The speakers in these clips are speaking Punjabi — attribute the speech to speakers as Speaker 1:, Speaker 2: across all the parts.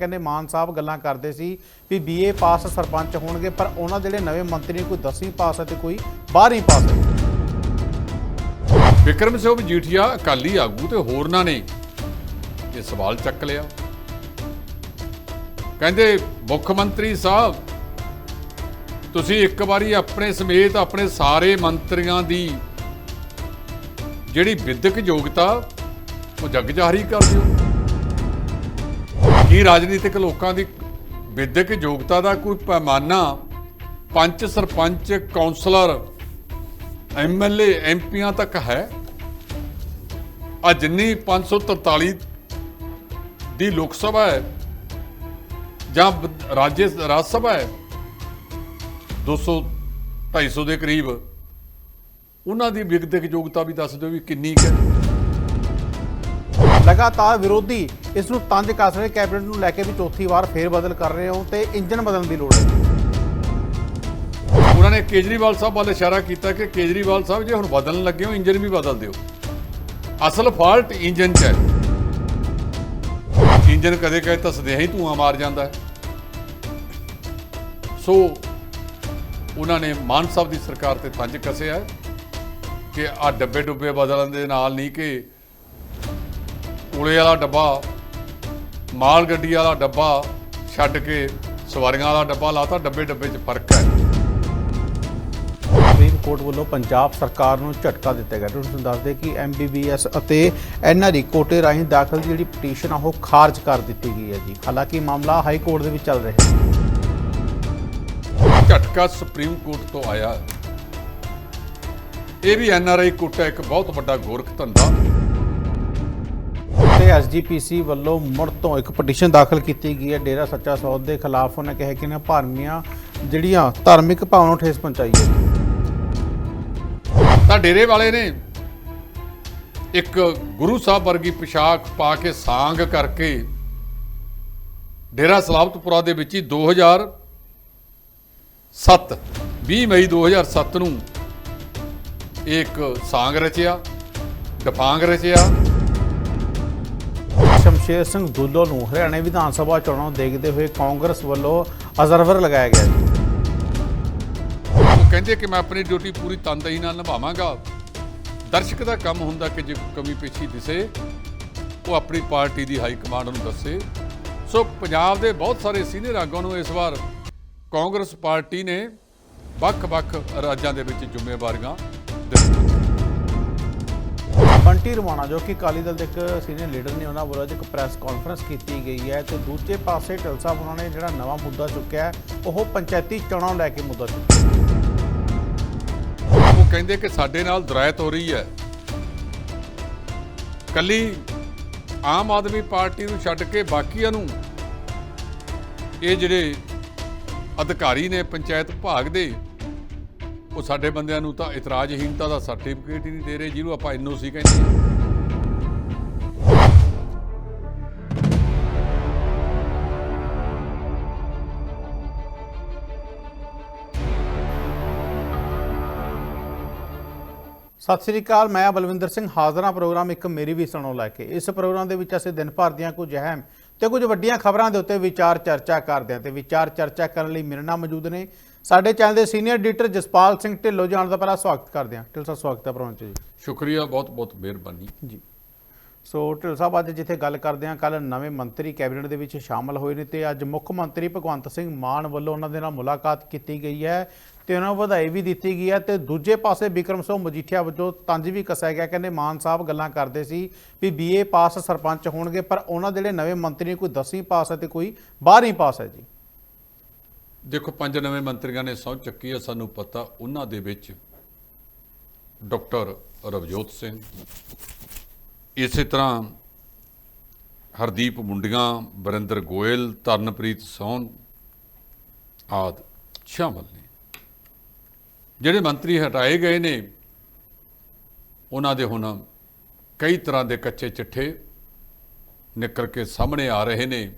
Speaker 1: ਕਹਿੰਦੇ ਮਾਨ ਸਾਹਿਬ ਗੱਲਾਂ ਕਰਦੇ ਸੀ ਵੀ ਬੀਏ ਪਾਸ ਸਰਪੰਚ ਹੋਣਗੇ, ਪਰ ਉਹਨਾਂ ਜਿਹੜੇ ਨਵੇਂ ਮੰਤਰੀ ਕੋਈ 10ਵੀਂ ਪਾਸ ਹੈ ਤੇ ਕੋਈ 12ਵੀਂ ਪਾਸ ਹੈ।
Speaker 2: ਵਿਕਰਮ ਸਿੰਘ ਮਜੀਠੀਆ ਅਕਾਲੀ ਆਗੂ ਤੇ ਹੋਰਨਾਂ ਨੇ ਇਹ ਸਵਾਲ ਚੱਕ ਲਿਆ। ਕਹਿੰਦੇ, ਮੁੱਖ ਮੰਤਰੀ ਸਾਹਿਬ, ਤੁਸੀਂ ਇੱਕ ਵਾਰੀ ਆਪਣੇ ਸਮੇਤ ਆਪਣੇ ਸਾਰੇ ਮੰਤਰੀਆਂ ਦੀ ਜਿਹੜੀ ਵਿਦਿਅਕ ਯੋਗਤਾ, ਉਹ ਜਗ ਜਾਹਰੀ ਕਰ ਦਿਓ। ਕੀ ਰਾਜਨੀਤਿਕ ਲੋਕਾਂ ਦੀ ਵਿਦਿਅਕ ਯੋਗਤਾ ਦਾ ਕੋਈ ਪੈਮਾਨਾ ਪੰਚ ਸਰਪੰਚ ਕਾਉਂਸਲਰ ਐਮਐਲਏ ਐਮਪੀਆਂ ਤੱਕ ਹੈ। ਆ ਜਿੰਨੀ 543 ਦੀ ਲੋਕ ਸਭਾ ਹੈ, ਜਾਂ ਬ- ਰਾਜ ਰਾਜ ਸਭਾ ਹੈ 200 250 ਦੇ ਕਰੀਬ, ਉਹਨਾਂ ਦੀ ਵਿਦਿਅਕ ਯੋਗਤਾ ਵੀ ਦੱਸ ਦਿਓ ਵੀ ਕਿੰਨੀ ਕੁ ਹੈ।
Speaker 1: ਲਗਾਤਾਰ ਵਿਰੋਧੀ ਇਸ ਨੂੰ ਤੰਜ ਕੱਸ ਰਹੇ ਕੈਬਨਿਟ ਨੂੰ ਲੈ ਕੇ ਵੀ ਚੌਥੀ ਵਾਰ ਫੇਰ ਬਦਲ ਕਰ ਰਹੇ ਹੋ ਤੇ ਇੰਜਨ ਬਦਲਣ ਦੀ ਲੋੜ ਹੈ।
Speaker 2: ਉਹਨਾਂ ਨੇ ਕੇਜਰੀਵਾਲ ਸਾਹਿਬ ਵੱਲ ਇਸ਼ਾਰਾ ਕੀਤਾ ਕਿ ਕੇਜਰੀਵਾਲ ਸਾਹਿਬ ਜੇ ਹੁਣ ਬਦਲਣ ਲੱਗੇ ਹੋ ਇੰਜਨ ਵੀ ਬਦਲ ਦਿਓ। ਅਸਲ ਫਾਲਟ ਇੰਜਨ 'ਚ ਹੈ। ਇੰਜਨ ਕਦੇ ਕਦੇ ਤਾਂ ਸਦੇਹਾ ਹੀ ਧੂਆਂ ਮਾਰ ਜਾਂਦਾ ਹੈ। ਸੋ ਉਹਨਾਂ ਨੇ ਮਾਨ ਸਾਹਿਬ ਦੀ ਸਰਕਾਰ ਤੇ ਤੰਜ ਕੱਸਿਆ ਕਿ ਆ ਡੱਬੇ ਡੁੱਬੇ ਬਦਲਣ ਦੇ ਨਾਲ ਨਹੀਂ ਕਿ ਕੋਲੇ ਵਾਲਾ ਡੱਬਾ ਮਾਲ ਗੱਡੀ ਵਾਲਾ ਡੱਬਾ ਛੱਡ ਕੇ ਸਵਾਰੀਆਂ ਵਾਲਾ ਡੱਬਾ ਲਾਤਾ ਡੱਬੇ ਡੱਬੇ 'ਚ ਫ਼ਰਕ ਹੈ।
Speaker 1: ਸੁਪਰੀਮ ਕੋਰਟ ਵੱਲੋਂ ਪੰਜਾਬ ਸਰਕਾਰ ਨੂੰ ਝਟਕਾ ਦਿੱਤਾ ਗਿਆ। ਤੁਹਾਨੂੰ ਦੱਸਦੇ ਕਿ ਐਮਬੀਬੀਐਸ ਅਤੇ ਐਨਆਰਈ ਕੋਟੇ ਰਾਹੀਂ ਦਾਖਲ ਜਿਹੜੀ ਪਟੀਸ਼ਨ ਆ ਉਹ ਖਾਰਜ ਕਰ ਦਿੱਤੀ ਗਈ ਹੈ ਜੀ। ਹਾਲਾਂਕਿ ਮਾਮਲਾ ਹਾਈ ਕੋਰਟ ਦੇ ਵਿੱਚ ਚੱਲ ਰਿਹਾ ਹੈ।
Speaker 2: ਝਟਕਾ ਸੁਪਰੀਮ ਕੋਰਟ ਤੋਂ ਆਇਆ। ਇਹ ਵੀ ਐਨਆਰਆਈ ਕੋਟਾ ਇੱਕ ਬਹੁਤ ਵੱਡਾ ਗੋਰਖ ਧੰਦਾ।
Speaker 1: ਐਸਜੀਪੀਸੀ ਵੱਲੋਂ ਮੁੜ ਤੋਂ ਇੱਕ ਪਟੀਸ਼ਨ ਦਾਖਲ ਕੀਤੀ ਗਈ ਹੈ ਡੇਰਾ ਸੱਚਾ ਸੌਦ ਦੇ ਖਿਲਾਫ। ਉਹਨੇ ਕਿਹਾ ਕਿ ਇਹਨਾਂ ਭਾਰਮੀਆਂ ਜਿਹੜੀਆਂ ਧਾਰਮਿਕ ਭਾਵਨਾ ਨੂੰ ਠੇਸ ਪਹੁੰਚਾਈ ਹੈ।
Speaker 2: ਤਾਂ ਡੇਰੇ ਵਾਲੇ ਨੇ ਇੱਕ ਗੁਰੂ ਸਾਹਿਬ ਵਰਗੀ ਪੋਸ਼ਾਕ ਪਾ ਕੇ ਸਾਂਗ ਕਰਕੇ ਡੇਰਾ ਸਲਾਬਤਪੁਰਾ ਦੇ ਵਿੱਚ ਹੀ 2007 20 ਮਈ 2007 ਨੂੰ ਇਹ ਇੱਕ ਸਾਂਗ ਰਚਿਆ ਡਫਾਂਗ ਰਚਿਆ
Speaker 1: ਸ਼ਮਸ਼ੇਰ ਸਿੰਘ ਦੁੱਲੋ ਨੂੰ ਹਰਿਆਣਾ ਵਿਧਾਨ ਸਭਾ ਚੋਣਾਂ ਨੂੰ ਦੇਖਦੇ ਹੋਏ ਕਾਂਗਰਸ ਵੱਲੋਂ ਅਜ਼ਰਵਰ ਲਗਾਇਆ ਗਿਆ
Speaker 2: ਉਹ ਕਹਿੰਦੇ ਕਿ ਮੈਂ ਆਪਣੀ ਡਿਊਟੀ ਪੂਰੀ ਤਨਦੇਹੀ ਨਾਲ ਨਿਭਾਵਾਂਗਾ। ਦਰਸ਼ਕ ਦਾ ਕੰਮ ਹੁੰਦਾ ਕਿ ਜੇ ਕਮੀ ਪੇਸ਼ੀ ਦਿਸੇ, ਉਹ ਆਪਣੀ ਪਾਰਟੀ ਦੀ ਹਾਈ ਕਮਾਂਡ ਨੂੰ ਦੱਸੇ। ਸੋ ਪੰਜਾਬ ਦੇ ਬਹੁਤ ਸਾਰੇ ਸੀਨੀਅਰ ਆਗੂਆਂ ਨੂੰ ਇਸ ਵਾਰ ਕਾਂਗਰਸ ਪਾਰਟੀ ਨੇ ਵੱਖ-ਵੱਖ ਰਾਜਾਂ ਦੇ ਵਿੱਚ ਜ਼ਿੰਮੇਵਾਰੀਆਂ
Speaker 1: ਬੰਟੀ ਰਵਾਣਾ, ਜੋ ਕਿ ਅਕਾਲੀ ਦਲ ਦੇ ਇੱਕ ਸੀਨੀਅਰ ਲੀਡਰ ਨੇ, ਉਹਨਾਂ ਵੱਲੋਂ ਅੱਜ ਇੱਕ ਪ੍ਰੈਸ ਕਾਨਫਰੰਸ ਕੀਤੀ ਗਈ ਹੈ ਤੇ ਦੂਜੇ ਪਾਸੇ ਢਿੱਲ ਸਾਹਿਬ ਉਹਨਾਂ ਨੇ ਜਿਹੜਾ ਨਵਾਂ ਮੁੱਦਾ ਚੁੱਕਿਆ ਹੈ, ਉਹ ਪੰਚਾਇਤੀ ਚੋਣਾਂ ਨੂੰ ਲੈ ਕੇ ਮੁੱਦਾ ਚੁੱਕਿਆ।
Speaker 2: ਉਹ ਕਹਿੰਦੇ ਕਿ ਸਾਡੇ ਨਾਲ ਦਰਾਇਤ ਹੋ ਰਹੀ ਹੈ। ਕੱਲੀ ਆਮ ਆਦਮੀ ਪਾਰਟੀ ਨੂੰ ਛੱਡ ਕੇ ਬਾਕੀਆਂ ਨੂੰ ਇਹ ਜਿਹੜੇ ਅਧਿਕਾਰੀ ਨੇ ਪੰਚਾਇਤ ਵਿਭਾਗ ਦੇ ਉਹ ਸਾਡੇ ਬੰਦਿਆਂ ਨੂੰ ਤਾਂ ਇਤਰਾਜ਼ਹੀਨਤਾ ਦਾ ਸਰਟੀਫਿਕੇਟ ਹੀ ਨਹੀਂ ਦੇ ਰਹੇ, ਜਿਹਨੂੰ ਆਪਾਂ ਐਨਓਸੀ ਕਹਿੰਦੇ ਹਾਂ।
Speaker 1: ਸਤਿ ਸ੍ਰੀ ਅਕਾਲ, ਮੈਂ ਬਲਵਿੰਦਰ ਸਿੰਘ। ਹਾਜ਼ਰਾਂ ਪ੍ਰੋਗਰਾਮ ਇੱਕ ਮੇਰੀ ਵੀ ਸੁਣੋ ਲੈ ਕੇ। ਇਸ ਪ੍ਰੋਗਰਾਮ ਦੇ ਵਿੱਚ ਅਸੀਂ ਦਿਨ ਭਰ ਦੀਆਂ ਕੁਝ ਅਹਿਮ ਤੇ ਕੁਝ ਵੱਡੀਆਂ ਖਬਰਾਂ ਦੇ ਉੱਤੇ ਵਿਚਾਰ ਚਰਚਾ ਕਰਦੇ ਹਾਂ ਤੇ ਵਿਚਾਰ ਚਰਚਾ ਕਰਨ ਲਈ ਮੇਰੇ ਨਾਲ ਮੌਜੂਦ ਨੇ ਸਾਡੇ ਚੈਨਲ ਦੇ ਸੀਨੀਅਰ ਐਡੀਟਰ ਜਸਪਾਲ ਸਿੰਘ ਢਿੱਲੋਂ ਜਾਣ ਦਾ ਪਹਿਲਾਂ ਸਵਾਗਤ ਕਰਦੇ ਹਾਂ। ਢਿੱਲੋਂ ਸਾਹਿਬ ਸਵਾਗਤ ਹੈ ਪ੍ਰੋਗਰਾਮ 'ਚ ਜੀ।
Speaker 2: ਸ਼ੁਕਰੀਆ ਬਹੁਤ ਬਹੁਤ ਮਿਹਰਬਾਨੀ।
Speaker 1: ਜੀ। ਸੋ ਢਿੱਲੋਂ ਸਾਹਿਬ ਅੱਜ ਜਿੱਥੇ ਗੱਲ ਕਰਦੇ ਹਾਂ ਕੱਲ ਨਵੇਂ ਮੰਤਰੀ ਕੈਬਨਿਟ ਦੇ ਵਿੱਚ ਸ਼ਾਮਲ ਹੋਏ ਨੇ ਤੇ ਅੱਜ ਮੁੱਖ ਮੰਤਰੀ ਭਗਵੰਤ ਸਿੰਘ ਮਾਨ ਵੱਲੋਂ ਉਹਨਾਂ ਦੇ ਨਾਲ ਮੁਲਾਕਾਤ ਕੀਤੀ ਗਈ ਹੈ ਤੇ ਉਹਨਾਂ ਨੂੰ ਵਧਾਈ ਵੀ ਦਿੱਤੀ ਗਈ ਹੈ ਤੇ ਦੂਜੇ ਪਾਸੇ ਵਿਕਰਮ ਸਿੰਘ ਮਜੀਠੀਆ ਵੱਲੋਂ ਤੰਜ ਵੀ ਕੱਸਿਆ ਗਿਆ ਕਹਿੰਦੇ ਮਾਨ ਸਾਹਿਬ ਗੱਲਾਂ ਕਰਦੇ ਸੀ ਵੀ ਬੀਏ ਪਾਸ ਸਰਪੰਚ ਹੋਣਗੇ ਪਰ ਉਹਨਾਂ ਦੇ ਜਿਹੜੇ ਨਵੇਂ ਮੰਤਰੀ ਕੋਈ 10ਵੀਂ ਪਾਸ ਹੈ ਤੇ ਕੋਈ 12ਵੀਂ ਪਾਸ ਹੈ ਜੀ।
Speaker 2: ਦੇਖੋ, ਪੰਜ ਨਵੇਂ ਮੰਤਰੀਆਂ ਨੇ ਸਹੁੰ ਚੱਕੀ ਹੈ, ਸਾਨੂੰ ਪਤਾ, ਉਹਨਾਂ ਦੇ ਵਿੱਚ ਡਾਕਟਰ ਰਵਜੋਤ ਸਿੰਘ, ਇਸੇ ਤਰ੍ਹਾਂ ਹਰਦੀਪ ਮੁੰਡੀਆਂ ਬਰਿੰਦਰ ਗੋਇਲ, ਤਰਨਪ੍ਰੀਤ ਸੌਨ ਆਦ ਸ਼ਾਮਲ ਨੇ। ਜਿਹੜੇ ਮੰਤਰੀ ਹਟਾਏ ਗਏ ਨੇ, ਉਹਨਾਂ ਦੇ ਹੁਣ ਕਈ ਤਰ੍ਹਾਂ ਦੇ ਕੱਚੇ ਚਿੱਠੇ ਨਿਕਲ ਕੇ ਸਾਹਮਣੇ ਆ ਰਹੇ ਨੇ।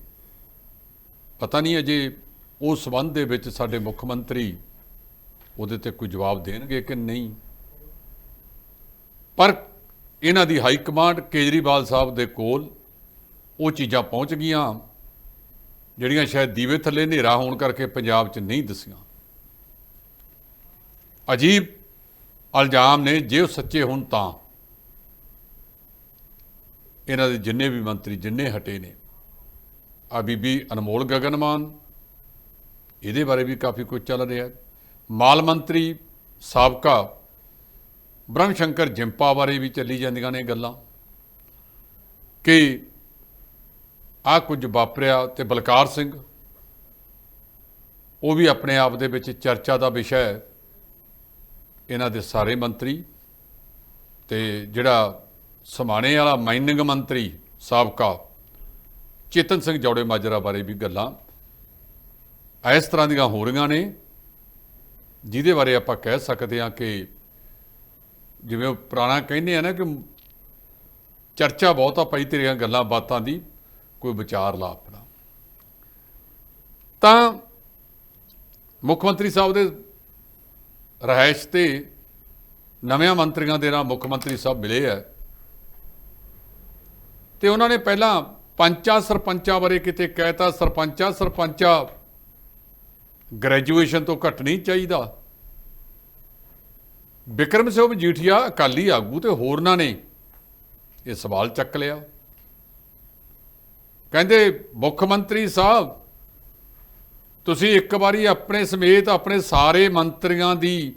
Speaker 2: ਪਤਾ ਨਹੀਂ ਅਜੇ ਉਸ ਸਬੰਧ ਦੇ ਵਿੱਚ ਸਾਡੇ ਮੁੱਖ ਮੰਤਰੀ ਉਹਦੇ ਤੇ ਕੋਈ ਜਵਾਬ ਦੇਣਗੇ ਕਿ ਨਹੀਂ? ਪਰ ਇਹਨਾਂ ਦੀ ਹਾਈ ਕਮਾਂਡ ਕੇਜਰੀਵਾਲ ਸਾਹਿਬ ਦੇ ਕੋਲ ਉਹ ਚੀਜ਼ਾਂ ਪਹੁੰਚ ਗਈਆਂ, ਜਿਹੜੀਆਂ ਸ਼ਾਇਦ ਦੀਵੇ ਥੱਲੇ ਹਨੇਰਾ ਹੋਣ ਕਰਕੇ ਪੰਜਾਬ 'ਚ ਨਹੀਂ ਦਸੀਆਂ। ਅਜੀਬ ਇਲਜ਼ਾਮ ਨੇ, ਜੇ ਉਹ ਸੱਚੇ ਹੋਣ ਤਾਂ ਇਹਨਾਂ ਦੇ ਜਿੰਨੇ ਵੀ ਮੰਤਰੀ ਜਿੰਨੇ ਹਟੇ ਨੇ, ਆ ਬੀਬੀ ਅਨਮੋਲ ਗਗਨਮਾਨ ਇਹਦੇ ਬਾਰੇ ਵੀ ਕਾਫੀ ਕੁਝ ਚੱਲ ਰਿਹਾ ਹੈ। ਮਾਲ ਮੰਤਰੀ ਸਾਬਕਾ ਬ੍ਰਹਮ ਸ਼ੰਕਰ ਜਿੰਪਾ ਬਾਰੇ ਵੀ ਚੱਲੀ ਜਾਂਦੀਆਂ ਨੇ ਗੱਲਾਂ ਕਿ ਆ ਕੁਝ ਵਾਪਰਿਆ ਤੇ ਬਲਕਾਰ ਸਿੰਘ, ਉਹ ਵੀ ਆਪਣੇ ਆਪ ਦੇ ਵਿੱਚ ਚਰਚਾ ਦਾ ਵਿਸ਼ਾ ਹੈ। ਇਹਨਾਂ ਦੇ ਸਾਰੇ ਮੰਤਰੀ ਤੇ ਜਿਹੜਾ ਸਮਾਣੇ ਵਾਲਾ ਮਾਈਨਿੰਗ ਮੰਤਰੀ ਸਾਬਕਾ ਚੇਤਨ ਸਿੰਘ ਜੌੜੇ ਮਾਜਰਾ ਬਾਰੇ ਵੀ ਗੱਲਾਂ ਇਸ ਤਰ੍ਹਾਂ ਦੀਆਂ ਹੋ ਰਹੀਆਂ ਨੇ, ਜਿਹਦੇ ਬਾਰੇ ਆਪਾਂ ਕਹਿ ਸਕਦੇ ਹਾਂ ਕਿ ਜਿਵੇਂ ਉਹ ਪੁਰਾਣਾ ਕਹਿੰਦੇ ਆ ਨਾ ਕਿ ਚਰਚਾ ਬਹੁਤ ਆ ਪਈ ਤੇਰੀਆਂ ਗੱਲਾਂ ਬਾਤਾਂ ਦੀ, ਕੋਈ ਵਿਚਾਰ ਲਾ ਆਪਣਾ। ਤਾਂ ਮੁੱਖ ਮੰਤਰੀ ਸਾਹਿਬ ਦੇ ਰਹਿائش ਤੇ ਨਵੇਂ ਮੰਤਰੀਆਂ ਦੇ ਨਾਲ ਮੁੱਖ ਮੰਤਰੀ ਸਾਹਿਬ ਮਿਲੇ ਆ। ਤੇ ਉਹਨਾਂ ਨੇ ਪਹਿਲਾਂ ਪੰਚਾ ਸਰਪੰਚਾਂ ਬਾਰੇ ਕਿਤੇ ਕਹਿਤਾ ਸਰਪੰਚਾ ਸਰਪੰਚਾ ਗ੍ਰੈਜੂਏਸ਼ਨ ਤੋਂ ਘੱਟ ਨਹੀਂ ਚਾਹੀਦਾ। ਬਿਕਰਮ ਸਿੰਘ ਮਜੀਠੀਆ ਅਕਾਲੀ ਆਗੂ ਤੇ ਹੋਰਨਾਂ ਨੇ ਇਹ ਸਵਾਲ ਚੱਕ ਲਿਆ। ਕਹਿੰਦੇ, ਮੁੱਖ ਮੰਤਰੀ ਸਾਹਿਬ, ਤੁਸੀਂ ਇੱਕ ਵਾਰੀ ਆਪਣੇ ਸਮੇਤ ਆਪਣੇ ਸਾਰੇ ਮੰਤਰੀਆਂ ਦੀ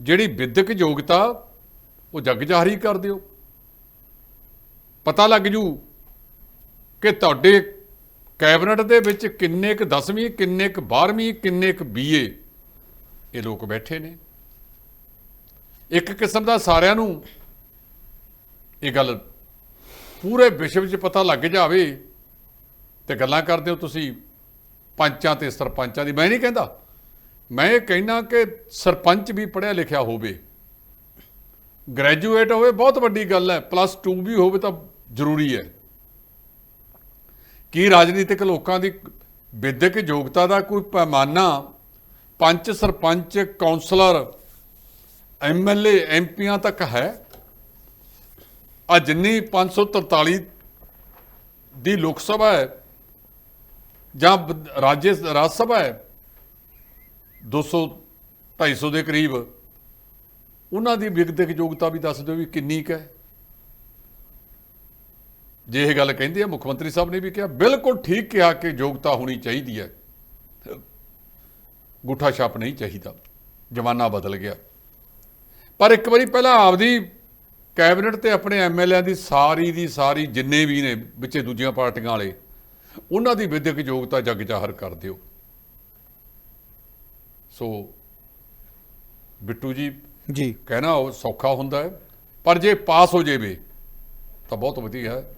Speaker 2: ਜਿਹੜੀ ਵਿਦਿਅਕ ਯੋਗਤਾ, ਉਹ ਜਗ ਜਾਹਰੀ ਕਰ ਦਿਓ। ਪਤਾ ਲੱਗ ਜੂ ਕਿ ਤੁਹਾਡੇ ਕੈਬਨਿਟ ਦੇ ਵਿੱਚ ਕਿੰਨੇ ਕੁ 10ਵੀਂ ਕਿੰਨੇ ਕੁ 12ਵੀਂ ਕਿੰਨੇ ਕੁ ਬੀਏ, ਇਹ ਲੋਕ ਬੈਠੇ ਨੇ। ਇੱਕ ਕਿਸਮ ਦਾ ਸਾਰਿਆਂ ਨੂੰ ਇਹ ਗੱਲ ਪੂਰੇ ਵਿਸ਼ਵ 'ਚ ਪਤਾ ਲੱਗ ਜਾਵੇ ਤੇ ਗੱਲਾਂ ਕਰਦੇ ਹੋ ਤੁਸੀਂ ਪੰਚਾਂ ਤੇ ਸਰਪੰਚਾਂ ਦੀ। ਮੈਂ ਨਹੀਂ ਕਹਿੰਦਾ। ਮੈਂ ਇਹ ਕਹਿਣਾ ਕਿ ਸਰਪੰਚ ਵੀ ਪੜ੍ਹਿਆ ਲਿਖਿਆ ਹੋਵੇ, ਗ੍ਰੈਜੂਏਟ ਹੋਵੇ, ਬਹੁਤ ਵੱਡੀ ਗੱਲ ਹੈ, ਪਲੱਸ 2 ਵੀ ਹੋਵੇ ਤਾਂ ਜ਼ਰੂਰੀ ਹੈ। ਕੀ ਰਾਜਨੀਤਿਕ ਲੋਕਾਂ ਦੀ ਵਿਦਿਅਕ ਯੋਗਤਾ ਦਾ ਕੋਈ ਪੈਮਾਨਾ? ਪੰਚ ਸਰਪੰਚ ਕਾਉਂਸਲਰ ਐਮਐਲਏ ਐਮਪੀਆਂ ਤੱਕ ਹੈ? ਆ ਜਿੰਨੀ 543 ਦੀ ਲੋਕ ਸਭਾ ਹੈ, ਜਾਂ ਬ- ਰਾਜ ਰਾਜ ਸਭਾ ਹੈ 200 250 ਦੇ ਕਰੀਬ, ਉਹਨਾਂ ਦੀ ਵਿਦਿਅਕ ਯੋਗਤਾ ਵੀ ਦੱਸ ਦਿਓ ਵੀ ਕਿੰਨੀ ਕੁ ਹੈ। ਜੇ ਇਹ ਗੱਲ ਕਹਿੰਦੇ ਆ ਮੁੱਖ ਮੰਤਰੀ ਸਾਹਿਬ ਨੇ ਵੀ ਕਿਹਾ ਬਿਲਕੁਲ ਠੀਕ ਕਿਹਾ ਕਿ ਯੋਗਤਾ ਹੋਣੀ ਚਾਹੀਦੀ ਹੈ। ਗੁੱਠਾ ਛਾਪ ਨਹੀਂ ਚਾਹੀਦਾ। ਜ਼ਮਾਨਾ ਬਦਲ ਗਿਆ। ਪਰ ਇੱਕ ਵਾਰੀ ਪਹਿਲਾਂ ਆਪਦੀ ਕੈਬਨਿਟ ਤੇ ਆਪਣੇ ਐਮਐਲਏ ਦੀ ਸਾਰੀ ਦੀ ਸਾਰੀ ਜਿੰਨੇ ਵੀ ਨੇ ਵਿੱਚੇ ਦੂਜੀਆਂ ਪਾਰਟੀਆਂ ਵਾਲੇ ਉਹਨਾਂ ਦੀ ਵਿਦਿਅਕ ਯੋਗਤਾ ਜਗ ਜ਼ਾਹਰ ਕਰ ਦਿਓ। ਸੋ ਬਿੱਟੂ ਜੀ
Speaker 1: ਜੀ।
Speaker 2: ਕਹਿਣਾ ਸੌਖਾ ਹੁੰਦਾ ਹੈ ਪਰ ਜੇ ਪਾਸ ਹੋ ਜਾਵੇ ਤਾਂ ਬਹੁਤ ਵਧੀਆ ਹੈ।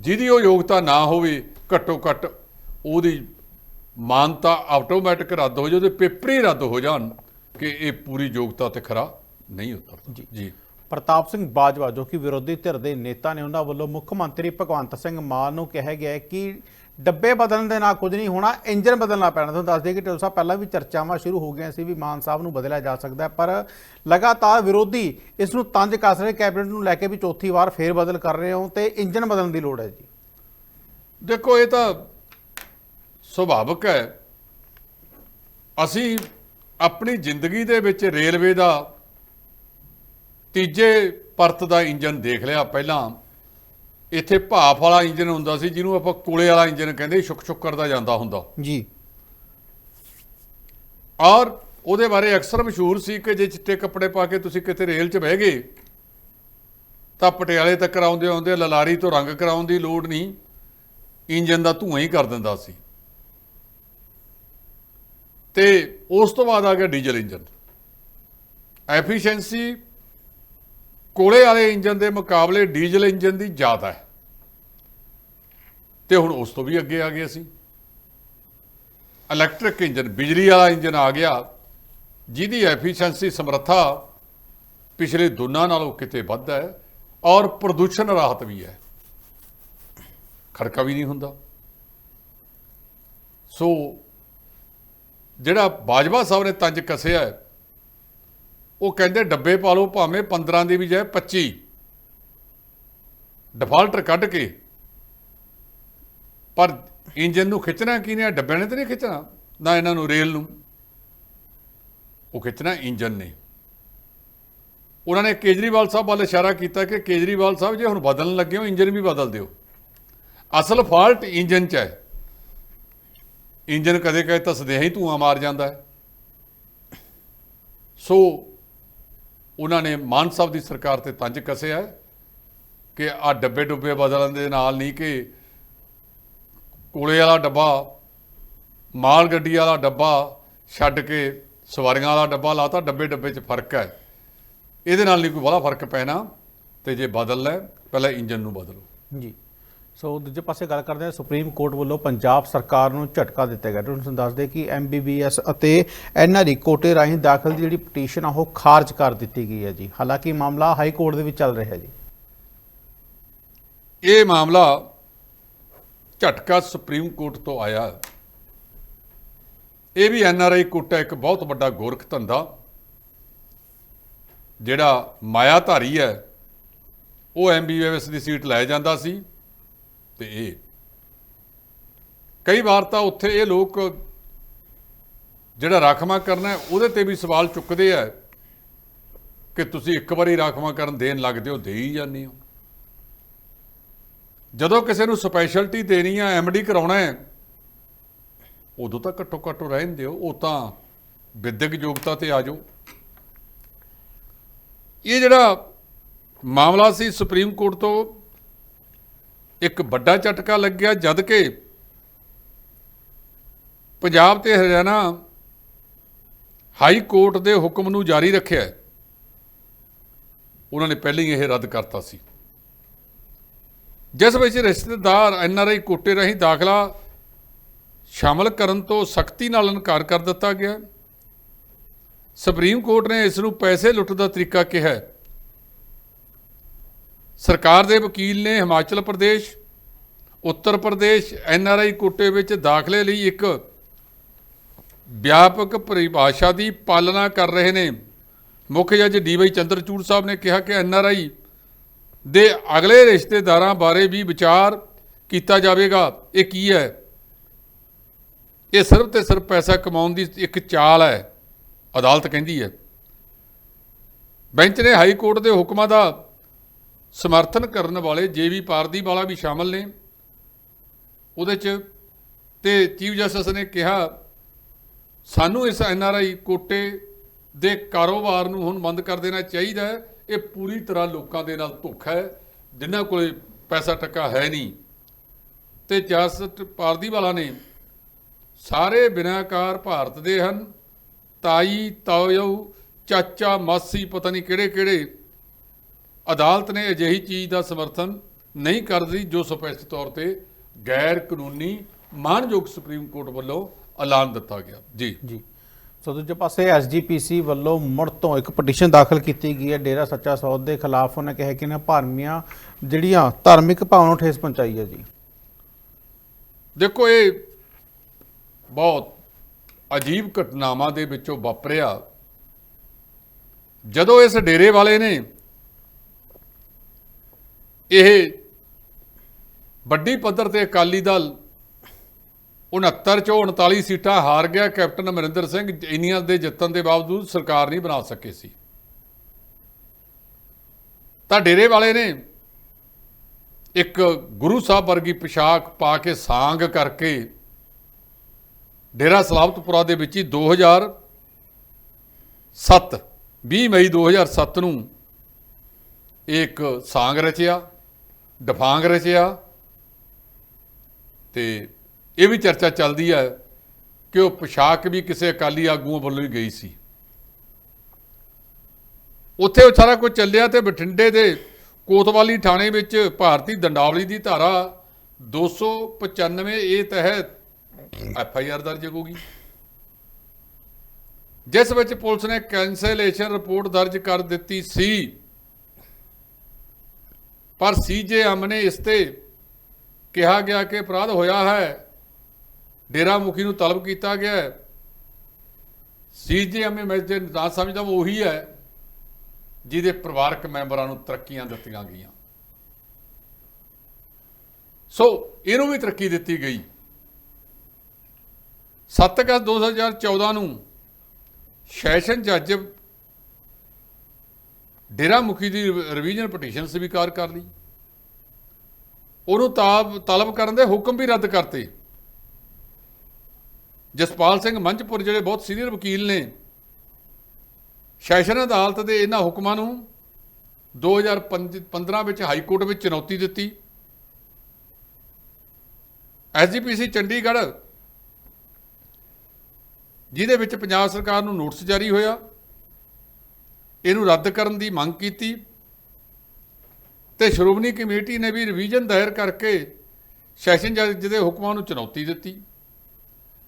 Speaker 2: ਜਿਹਦੀ ਉਹ ਯੋਗਤਾ ਨਾ ਹੋਵੇ ਘੱਟੋ ਘੱਟ ਉਹਦੀ ਮਾਨਤਾ ਆਟੋਮੈਟਿਕ ਰੱਦ ਹੋ ਜਾਵੇ ਉਹਦੇ ਪੇਪਰ ਹੀ ਰੱਦ ਹੋ ਜਾਣ ਕਿ ਇਹ ਪੂਰੀ ਯੋਗਤਾ ਤੇ ਖਰਾ ਨਹੀਂ ਉਤਰਦਾ
Speaker 1: ਜੀ।
Speaker 2: ਜੀ
Speaker 1: ਪ੍ਰਤਾਪ ਸਿੰਘ ਬਾਜਵਾ ਜੋ ਕਿ ਵਿਰੋਧੀ ਧਿਰ ਦੇ ਨੇਤਾ ਨੇ ਉਹਨਾਂ ਵੱਲੋਂ ਮੁੱਖ ਮੰਤਰੀ ਭਗਵੰਤ ਸਿੰਘ ਮਾਨ ਨੂੰ ਕਿਹਾ ਗਿਆ ਹੈ ਕਿ ਡੱਬੇ ਬਦਲਣ ਦੇ ਨਾਲ ਕੁਝ ਨਹੀਂ ਹੋਣਾ ਇੰਜਨ ਬਦਲਣਾ ਪੈਣਾ। ਤੁਹਾਨੂੰ ਦੱਸ ਦਈਏ ਕਿ ਢਿੱਲੋਂ ਸਾਹਿਬ, ਪਹਿਲਾਂ ਵੀ ਚਰਚਾਵਾਂ ਸ਼ੁਰੂ ਹੋ ਗਈਆਂ ਸੀ ਵੀ ਮਾਨ ਸਾਹਿਬ ਨੂੰ ਬਦਲਿਆ ਜਾ ਸਕਦਾ ਪਰ ਲਗਾਤਾਰ ਵਿਰੋਧੀ ਇਸ ਨੂੰ ਤੰਜ ਕੱਸ ਰਹੇ ਕੈਬਨਿਟ ਨੂੰ ਲੈ ਕੇ ਵੀ ਚੌਥੀ ਵਾਰ ਫੇਰ ਬਦਲ ਕਰ ਰਹੇ ਹੋ ਤੇ ਇੰਜਨ ਬਦਲਣ ਦੀ ਲੋੜ ਹੈ ਜੀ।
Speaker 2: ਦੇਖੋ, ਇਹ ਤਾਂ ਸੁਭਾਵਿਕ ਹੈ। ਅਸੀਂ ਆਪਣੀ ਜ਼ਿੰਦਗੀ ਦੇ ਵਿੱਚ ਰੇਲਵੇ ਦਾ ਤੀਜੇ ਪਰਤ ਦਾ ਇੰਜਨ ਦੇਖ ਲਿਆ ਪਹਿਲਾਂ। ਇੱਥੇ ਭਾਫ ਵਾਲਾ ਇੰਜਨ ਹੁੰਦਾ ਸੀ ਜਿਹਨੂੰ ਆਪਾਂ ਕੋਲੇ ਵਾਲਾ ਇੰਜਨ ਕਹਿੰਦੇ ਛੁਕ ਛੁਕ ਕਰਦਾ ਜਾਂਦਾ ਹੁੰਦਾ।
Speaker 1: ਜੀ।
Speaker 2: ਔਰ ਉਹਦੇ ਬਾਰੇ ਅਕਸਰ ਮਸ਼ਹੂਰ ਸੀ ਕਿ ਜੇ ਚਿੱਟੇ ਕੱਪੜੇ ਪਾ ਕੇ ਤੁਸੀਂ ਕਿਤੇ ਰੇਲ 'ਚ ਬਹਿ ਗਏ ਤਾਂ ਪਟਿਆਲੇ ਤੱਕ ਆਉਂਦੇ ਆਉਂਦੇ ਲਲਾਰੀ ਤੋਂ ਰੰਗ ਕਰਾਉਣ ਦੀ ਲੋੜ ਨਹੀਂ ਇੰਜਨ ਦਾ ਧੂਆਂ ਹੀ ਕਰ ਦਿੰਦਾ ਸੀ। ਤੇ ਉਸ ਤੋਂ ਬਾਅਦ ਆ ਗਿਆ ਡੀਜ਼ਲ ਇੰਜਨ। ਐਫੀਸ਼ੀਐਂਸੀ ਕੋਲੇ ਵਾਲੇ ਇੰਜਨ ਦੇ ਮੁਕਾਬਲੇ ਡੀਜ਼ਲ ਇੰਜਨ ਦੀ ਜ਼ਿਆਦਾ ਹੈ। ਤੇ ਹੁਣ ਉਸ ਤੋਂ ਵੀ ਅੱਗੇ ਆ ਗਏ ਅਸੀਂ। ਇਲੈਕਟ੍ਰਿਕ ਇੰਜਨ ਬਿਜਲੀ ਵਾਲਾ ਇੰਜਨ ਆ ਗਿਆ ਜਿਹਦੀ ਐਫੀਸ਼ੀਐਂਸੀ ਸਮਰੱਥਾ ਪਿਛਲੇ ਦੋਨਾਂ ਨਾਲੋਂ ਕਿਤੇ ਵੱਧ ਹੈ ਔਰ ਪ੍ਰਦੂਸ਼ਣ ਰਾਹਤ ਵੀ ਹੈ। ਖੜਕਾ ਵੀ ਨਹੀਂ ਹੁੰਦਾ। ਸੋ ਜਿਹੜਾ ਬਾਜਵਾ ਸਾਹਿਬ ਨੇ ਤੰਜ ਕੱਸਿਆ ਹੈ, ਉਹ ਕਹਿੰਦੇ ਡੱਬੇ ਪਾ ਲਓ, ਭਾਵੇਂ 15 ਦੀ ਵੀ ਜਾਏ 25 ਡਿਫਾਲਟਰ ਕੱਢ ਕੇ। ਪਰ ਇੰਜਨ ਨੂੰ ਖਿੱਚਣਾ ਕੀ ਨੇ? ਡੱਬਿਆਂ ਨੇ ਤੇ ਨਹੀਂ ਖਿੱਚਣਾ, ਨਾ ਇਹਨਾਂ ਨੂੰ, ਰੇਲ ਨੂੰ। ਉਹ ਖਿੱਚਣਾ ਇੰਜਨ ਨੇ। ਉਹਨਾਂ ਨੇ ਕੇਜਰੀਵਾਲ ਸਾਹਿਬ ਵੱਲ ਇਸ਼ਾਰਾ ਕੀਤਾ ਕਿ ਕੇਜਰੀਵਾਲ ਸਾਹਿਬ, ਜੇ ਹੁਣ ਬਦਲਣ ਲੱਗੇ ਹੋ ਇੰਜਨ ਵੀ ਬਦਲ ਦਿਓ। ਅਸਲ ਫਾਲਟ ਇੰਜਨ 'ਚ ਹੈ। ਇੰਜਨ ਕਦੇ ਕਦੇ ਤਾਂ ਸਦੇਹਾ ਹੀ ਧੂਆਂ ਮਾਰ ਜਾਂਦਾ ਹੈ। ਸੋ ਉਹਨਾਂ ਨੇ ਮਾਨ ਸਾਹਿਬ ਦੀ ਸਰਕਾਰ ਤੇ ਤੰਜ ਕੱਸਿਆ ਕਿ ਆ ਡੱਬੇ ਡੁੱਬੇ ਬਦਲਣ ਦੇ ਨਾਲ ਨਹੀਂ ਕਿ ਕੋਲੇ ਵਾਲਾ ਡੱਬਾ ਮਾਲ ਗੱਡੀ ਵਾਲਾ ਡੱਬਾ ਛੱਡ ਕੇ ਸਵਾਰੀਆਂ ਵਾਲਾ ਡੱਬਾ ਲਾਤਾ ਡੱਬੇ ਡੱਬੇ 'ਚ ਫ਼ਰਕ ਹੈ। ਇਹਦੇ ਨਾਲ ਨਹੀਂ ਕੋਈ ਬੜਾ ਫ਼ਰਕ ਪੈਣਾ ਤੇ ਜੇ ਬਦਲਣਾ ਹੈ, ਪਹਿਲਾਂ ਇੰਜਨ ਨੂੰ ਬਦਲੋ।
Speaker 1: ਜੀ। ਸੋ ਦੂਜੇ ਪਾਸੇ ਗੱਲ ਕਰਦੇ ਹਾਂ, ਸੁਪਰੀਮ ਕੋਰਟ ਵੱਲੋਂ ਪੰਜਾਬ ਸਰਕਾਰ ਨੂੰ ਝਟਕਾ ਦਿੱਤਾ ਗਿਆ। ਤੁਹਾਨੂੰ ਦੱਸਦੇ ਕਿ ਐਮਬੀਬੀਐਸ ਅਤੇ ਐਨਆਰਈ ਕੋਟੇ ਰਾਹੀਂ ਦਾਖਲ ਦੀ ਜਿਹੜੀ ਪਟੀਸ਼ਨ ਆ, ਉਹ ਖਾਰਜ ਕਰ ਦਿੱਤੀ ਗਈ ਹੈ ਜੀ। ਹਾਲਾਂਕਿ ਮਾਮਲਾ ਹਾਈ ਕੋਰਟ ਦੇ ਵਿੱਚ ਚੱਲ ਰਿਹਾ ਹੈ ਜੀ।
Speaker 2: ਇਹ ਮਾਮਲਾ ਝਟਕਾ ਸੁਪਰੀਮ ਕੋਰਟ ਤੋਂ ਆਇਆ। ਇਹ ਵੀ ਐਨਆਰਆਈ ਕੋਟਾ ਇੱਕ ਬਹੁਤ ਵੱਡਾ ਗੋਰਖ ਧੰਦਾ, ਜਿਹੜਾ ਮਾਇਆਧਾਰੀ ਹੈ, ਉਹ ਐਮਬੀਬੀਐਸ ਦੀ ਸੀਟ ਲੈ ਜਾਂਦਾ ਸੀ। ਤੇ ਇਹ ਕਈ ਵਾਰ ਤਾਂ ਉੱਥੇ ਇਹ ਲੋਕ ਜਿਹੜਾ ਰਾਖਵਾਂ ਕਰਨਾ ਹੈ, ਉਹਦੇ ਤੇ ਵੀ ਸਵਾਲ ਚੁੱਕਦੇ ਆ ਕਿ ਤੁਸੀਂ ਇੱਕ ਵਾਰੀ ਰਾਖਵਾਂ ਕਰਨ ਦੇਣ ਲੱਗਦੇ ਹੋ, ਦੇ ਹੀ ਜਾਂਦੇ ਹੋ। ਜਦੋਂ ਕਿਸੇ ਨੂੰ ਸਪੈਸ਼ਲਟੀ ਦੇਣੀ ਆ ਐਮਡੀ ਕਰਾਉਣਾ ਹੈ, ਉਦੋਂ ਤਾਂ ਘੱਟੋ ਘੱਟ ਰਹਿਣ ਦਿਓ, ਉਹ ਤਾਂ ਵਿਦਿਅਕ ਯੋਗਤਾ ਤੇ ਆ ਜਾਓ। ਇਹ ਜਿਹੜਾ ਮਾਮਲਾ ਸੀ ਸੁਪਰੀਮ ਕੋਰਟ ਤੋਂ ਇੱਕ ਵੱਡਾ ਝਟਕਾ ਲੱਗਿਆ ਜਦ ਕਿ ਪੰਜਾਬ ਤੇ ਹਰਿਆਣਾ ਹਾਈ ਕੋਰਟ ਦੇ ਹੁਕਮ ਨੂੰ ਜਾਰੀ ਰੱਖਿਆ ਹੈ। ਉਹਨਾਂ ਨੇ ਪਹਿਲਾਂ ਹੀ ਇਹ ਰੱਦ ਕਰਤਾ ਸੀ। ਜਿਸ ਵਿੱਚ ਰਿਸ਼ਤੇਦਾਰ ਐਨਆਰਆਈ ਕੋਟੇ ਰਾਹੀਂ ਦਾਖਲਾ ਸ਼ਾਮਲ ਕਰਨ ਤੋਂ ਸਖਤੀ ਨਾਲ ਇਨਕਾਰ ਕਰ ਦਿੱਤਾ ਗਿਆ। ਸੁਪਰੀਮ ਕੋਰਟ ਨੇ ਇਸ ਨੂੰ ਪੈਸੇ ਲੁੱਟ ਦਾ ਤਰੀਕਾ ਕਿਹਾ ਹੈ। ਸਰਕਾਰ ਦੇ ਵਕੀਲ ਨੇ Himachal Pradesh, Uttar Pradesh, N R I ਕੋਟੇ ਵਿੱਚ ਦਾਖਲੇ ਲਈ ਇੱਕ ਵਿਆਪਕ ਪਰਿਭਾਸ਼ਾ ਦੀ ਪਾਲਣਾ ਕਰ ਰਹੇ ਨੇ। ਮੁੱਖ ਜੱਜ ਡੀ ਵਾਈ ਚੰਦਰਚੂੜ ਸਾਹਿਬ ਨੇ ਕਿਹਾ ਕਿ ਐੱਨ ਆਰ ਆਈ ਦੇ ਅਗਲੇ ਰਿਸ਼ਤੇਦਾਰਾਂ ਬਾਰੇ ਵੀ ਵਿਚਾਰ ਕੀਤਾ ਜਾਵੇਗਾ। ਇਹ ਕੀ ਹੈ? ਇਹ ਸਿਰਫ ਤੇ ਸਿਰਫ ਪੈਸਾ ਕਮਾਉਣ ਦੀ ਇੱਕ ਚਾਲ ਹੈ, ਅਦਾਲਤ ਕਹਿੰਦੀ ਹੈ। ਬੈਂਚ ਨੇ ਹਾਈ ਕੋਰਟ ਦੇ ਹੁਕਮਾਂ ਦਾ ਸਮਰਥਨ ਕਰਨ ਵਾਲੇ ਜੇਵੀ ਪਾਰਦੀ ਵਾਲਾ ਵੀ ਸ਼ਾਮਲ ਨੇ। ਉਹਦੇ 'ਚ ਤੇ ਚੀਫ ਜਸਟਿਸ ਨੇ ਕਿਹਾ, ਸਾਨੂੰ ਇਸ ਐਨਆਰਆਈ ਕੋਟੇ ਦੇ ਕਾਰੋਬਾਰ ਨੂੰ ਹੁਣ ਬੰਦ ਕਰ ਦੇਣਾ ਚਾਹੀਦਾ ਹੈ। ਇਹ ਪੂਰੀ ਤਰ੍ਹਾਂ ਲੋਕਾਂ ਦੇ ਨਾਲ ਧੋਖਾ ਹੈ। ਜਿਨ੍ਹਾਂ ਕੋਲੇ ਪੈਸਾ ਟੱਕਾ ਹੈ ਨਹੀਂ। ਤੇ ਜਸਟ ਪਾਰਦੀਵਾਲਾ ਨੇ, ਸਾਰੇ ਬਿਨਾਕਾਰ ਭਾਰਤ ਦੇ ਹਨ। ਤਾਈ ਤਾਇਓ ਚਾਚਾ, ਮਾਸੀ, ਪਤਾ ਨਹੀਂ ਕਿਹੜੇ ਕਿਹੜੇ ਅਦਾਲਤ ਨੇ ਅਜਿਹੀ ਚੀਜ਼ ਦਾ ਸਮਰਥਨ ਨਹੀਂ ਕਰਦੀ ਜੋ ਸਪਸ਼ਟ ਤੌਰ ਤੇ ਗੈਰ ਕਾਨੂੰਨੀ ਮਾਨਯੋਗ ਸੁਪਰੀਮ ਕੋਰਟ ਵੱਲੋਂ ਐਲਾਨ ਦਿੱਤਾ ਗਿਆ। ਜੀ।
Speaker 1: ਜੀ। ਸੋ ਦੂਜੇ ਪਾਸੇ ਐਸਜੀਪੀਸੀ ਵੱਲੋਂ ਮੁੜ ਤੋਂ ਇੱਕ ਪਟੀਸ਼ਨ ਦਾਖਲ ਕੀਤੀ ਗਈ ਹੈ ਡੇਰਾ ਸੱਚਾ ਸੌਦ ਦੇ ਖਿਲਾਫ। ਉਹਨੇ ਕਿਹਾ ਕਿ ਨਾ ਭਾਰਮੀਆਂ ਜਿਹੜੀਆਂ ਧਾਰਮਿਕ ਭਾਵਨਾ ਨੂੰ ਠੇਸ ਪਹੁੰਚਾਈ ਹੈ ਜੀ।
Speaker 2: ਦੇਖੋ ਇਹ ਬਹੁਤ ਅਜੀਬ ਘਟਨਾਵਾਂ ਦੇ ਵਿੱਚੋਂ ਵਾਪਰਿਆ। ਜਦੋਂ ਇਸ ਡੇਰੇ ਵਾਲੇ ਨੇ ਇਹ ਵੱਡੀ ਪੱਧਰ ਤੇ ਅਕਾਲੀ ਦਲ 69 ਚੋਂ 39 ਸੀਟਾਂ ਹਾਰ ਗਿਆ। ਕੈਪਟਨ ਅਮਰਿੰਦਰ ਸਿੰਘ ਇੰਨੀਆਂ ਦੇ ਜਿੱਤਣ ਦੇ ਬਾਵਜੂਦ ਸਰਕਾਰ ਨਹੀਂ ਬਣਾ ਸਕੇ ਸੀ। ਤਾਂ ਡੇਰੇ ਵਾਲੇ ਨੇ ਇੱਕ ਗੁਰੂ ਸਾਹਿਬ ਵਰਗੀ ਪੋਸ਼ਾਕ ਪਾ ਕੇ ਸਾਂਗ ਕਰਕੇ ਡੇਰਾ ਸਲਾਬਤਪੁਰਾ ਦੇ ਵਿੱਚ ਹੀ 2007 20 ਮਈ 2007 ਨੂੰ ਇੱਕ ਸਾਂਗ ਰਚਿਆ। ਡਫਾਂਗ ਰਚਿਆ। ਤੇ ਇਹ ਵੀ ਚਰਚਾ ਚੱਲਦੀ ਹੈ ਕਿ ਉਹ ਪੋਸ਼ਾਕ ਵੀ ਕਿਸੇ ਅਕਾਲੀ ਆਗੂਆਂ ਵੱਲੋਂ ਹੀ ਗਈ ਸੀ। ਉੱਥੇ ਉਹ ਸਾਰਾ ਕੁਝ ਚੱਲਿਆ ਤੇ ਬਠਿੰਡੇ ਦੇ ਕੋਤਵਾਲੀ ਥਾਣੇ ਵਿੱਚ ਭਾਰਤੀ ਦੰਡਾਵਲੀ ਦੀ ਧਾਰਾ 295 ਏ ਤਹਿਤ ਐਫ ਆਈ ਆਰ ਦਰਜ ਹੋਊਗੀ ਜਿਸ ਵਿੱਚ ਪੁਲਿਸ ਨੇ ਕੈਂਸਲੇਸ਼ਨ ਰਿਪੋਰਟ ਦਰਜ ਕਰ ਦਿੱਤੀ ਸੀ। ਪਰ ਸੀਜੇਐਮ ਅਮਨੇ ਇਸ ਤੇ ਕਿਹਾ ਗਿਆ ਕਿ ਅਪਰਾਧ ਹੋਇਆ ਹੈ। ਡੇਰਾ ਮੁਖੀ ਨੂੰ ਤਲਬ ਕੀਤਾ ਗਿਆ ਹੈ। ਅਮੇ ਮੈਂ ਜੇ ਨਾ ਸਮਝਦਾ ਉਹ ਉਹੀ ਹੈ ਜਿਹਦੇ ਪਰਿਵਾਰਕ ਮੈਂਬਰਾਂ ਨੂੰ ਤਰੱਕੀਆਂ ਦਿੱਤੀਆਂ ਗਈਆਂ। ਸੋ ਇਹਨੂੰ ਵੀ ਤਰੱਕੀ ਦਿੱਤੀ ਗਈ। 7 ਅਗਸਤ 2014 ਨੂੰ ਸੈਸ਼ਨ ਜੱਜ ਡੇਰਾ ਮੁਖੀ ਦੀ ਰਿਵੀਜ਼ਨ ਪਟੀਸ਼ਨ ਸਵੀਕਾਰ ਕਰ ਲਈ। ਉਹਨੂੰ ਤਾਬ, ਤਲਬ ਕਰਨ ਦੇ ਹੁਕਮ ਵੀ ਰੱਦ ਕਰਤੇ। ਜਸਪਾਲ ਸਿੰਘ ਮੰਝਪੁਰ ਜਿਹੜੇ ਬਹੁਤ ਸੀਨੀਅਰ ਵਕੀਲ ਨੇ, ਸੈਸ਼ਨ ਅਦਾਲਤ ਦੇ ਇਹਨਾਂ ਹੁਕਮਾਂ ਨੂੰ 2015 ਵਿੱਚ ਹਾਈ ਕੋਰਟ ਵਿੱਚ ਚੁਣੌਤੀ ਦਿੱਤੀ। ਐਸਜੀਪੀਸੀ ਚੰਡੀਗੜ੍ਹ, ਜਿਹਦੇ ਵਿੱਚ ਪੰਜਾਬ ਸਰਕਾਰ ਨੂੰ ਨੋਟਿਸ ਜਾਰੀ ਹੋਇਆ। ਇਹਨੂੰ ਰੱਦ ਕਰਨ ਦੀ ਮੰਗ ਕੀਤੀ ਤੇ ਸ਼੍ਰੋਮਣੀ ਕਮੇਟੀ ਨੇ ਵੀ ਰਿਵੀਜ਼ਨ ਦਾਇਰ ਕਰਕੇ ਸੈਸ਼ਨ ਜੱਜ ਦੇ ਹੁਕਮਾਂ ਨੂੰ ਚੁਣੌਤੀ ਦਿੱਤੀ।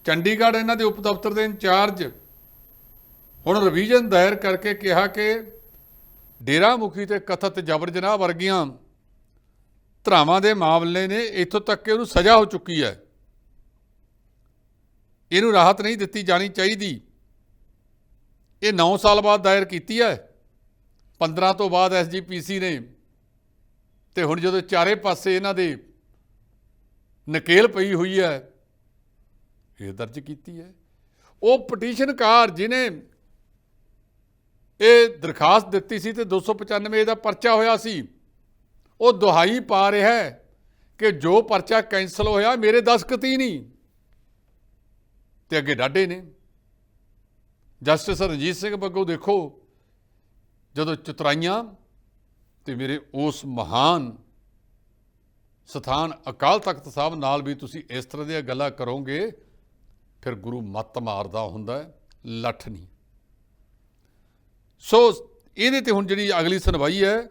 Speaker 2: ਚੰਡੀਗੜ੍ਹ ਇਹਨਾਂ ਦੇ ਉਪ ਦਫ਼ਤਰ ਦੇ ਇੰਚਾਰਜ ਹੁਣ ਰਿਵੀਜ਼ਨ ਦਾਇਰ ਕਰਕੇ ਕਿਹਾ ਕਿ ਡੇਰਾ ਮੁਖੀ ਤੇ ਕਥਤ ਜਬਰ ਜਨਾਹ ਵਰਗੀਆਂ ਧਰਾਵਾਂ ਦੇ ਮਾਮਲੇ ਨੇ ਇੱਥੋਂ ਤੱਕ ਕਿ ਉਹਨੂੰ ਸਜ਼ਾ ਹੋ ਚੁੱਕੀ ਹੈ। ਇਹਨੂੰ ਰਾਹਤ ਨਹੀਂ ਦਿੱਤੀ ਜਾਣੀ ਚਾਹੀਦੀ। ਇਹ 9 ਸਾਲ ਬਾਅਦ ਦਾਇਰ ਕੀਤੀ ਹੈ। 15 ਤੋਂ ਬਾਅਦ ਐਸਜੀਪੀਸੀ ਨੇ ਤੇ ਹੁਣ ਜਦੋਂ ਚਾਰੇ ਪਾਸੇ ਇਹਨਾਂ ਦੇ ਨਕੇਲ ਪਈ ਹੋਈ ਹੈ, ਇਹ ਦਰਜ ਕੀਤੀ ਹੈ। ਉਹ ਪਟੀਸ਼ਨਕਾਰ ਜਿਨੇ ਇਹ ਦਰਖਾਸਤ ਦਿੱਤੀ ਸੀ ਤੇ 295 ਦਾ ਪਰਚਾ ਹੋਇਆ ਸੀ, ਉਹ ਦੁਹਾਈ ਪਾ ਰਿਹਾ ਹੈ ਕਿ ਜੋ ਪਰਚਾ ਕੈਂਸਲ ਹੋਇਆ, ਮੇਰੇ ਦਸਖਤ ਹੀ ਨਹੀਂ, ਤੇ ਅੱਗੇ ਡਾਢੇ ਨੇ। ਜਸਟਿਸ ਰਣਜੀਤ ਸਿੰਘ ਬੱਗੋ ਦੇਖੋ, ਜਦੋਂ ਚਤਰਾਈਆਂ ਤੇ ਮੇਰੇ ਉਸ ਮਹਾਨ ਸਥਾਨ ਅਕਾਲ ਤਖਤ ਸਾਹਿਬ ਨਾਲ ਵੀ ਤੁਸੀਂ ਇਸ ਤਰ੍ਹਾਂ ਦੀਆਂ ਗੱਲਾਂ ਕਰੋਗੇ, ਫਿਰ ਗੁਰੂ ਮੱਤ ਮਾਰਦਾ ਹੁੰਦਾ ਲੱਠ ਨਹੀਂ। ਸੋ ਇਹਦੇ ਤੇ ਹੁਣ ਜਿਹੜੀ ਅਗਲੀ ਸੁਣਵਾਈ ਹੈ,